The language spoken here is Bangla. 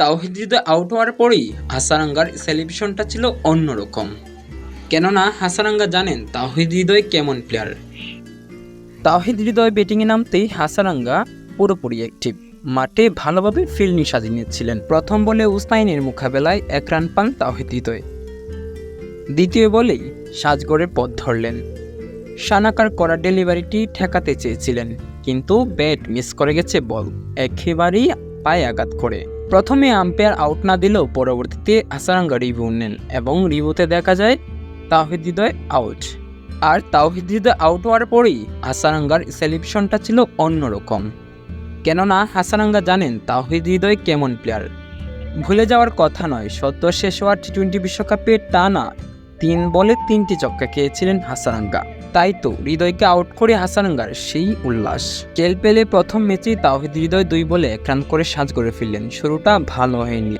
তাওহিদ আউট হওয়ার পরেই হাসারাঙ্গার সেলিব্রেশনটা ছিল অন্যরকম। কেননা হাসারাঙ্গা জানেন তাওহিদ হৃদয় কেমন প্লেয়ার তাওহিদ হৃদয় ব্যাটিংয়ে নামতেই হাসারাঙ্গা পুরোপুরি অ্যাক্টিভ মাঠে ভালোভাবে ফিল্ডিং সাজিয়ে নিচ্ছিলেন। প্রথম বলে উসমাইনের মোকাবেলায় এক রান পান তাওহিদ হৃদয়। দ্বিতীয় বলেই সাজগড়ের পথ ধরলেন। সানাকার করা ডেলিভারিটি ঠেকাতে চেয়েছিলেন, কিন্তু ব্যাট মিস করে গেছে বল একেবারেই পায়ে আঘাত করে। প্রথমে আম্পায়ার আউট না দিলেও পরবর্তীতে হাসারাঙ্গা রিভিউ নেন এবং রিভিউতে দেখা যায় তাওহিদ হৃদয় আউট। আর তাওহিদ হৃদয় আউট হওয়ার পরেই হাসারাঙ্গার সেলিব্রেশনটা ছিল অন্যরকম। কেননা হাসারাঙ্গা জানেন তাওহিদ হৃদয় কেমন প্লেয়ার ভুলে যাওয়ার কথা নয়, সদ্য শেষ হওয়া টি টোয়েন্টি বিশ্বকাপে টানা তিন বলে তিনটি চক্কা খেয়েছিলেন হাসারাঙ্গা তাই তো হৃদয়কে আউট করে হাসানগার সেই উল্লাস। কেল পেলে প্রথম ম্যাচেই তাওহিদ হৃদয় দুই বলে ক্রান্ত করে সাজ করে ফেললেন। শুরুটা ভালো হয়নি।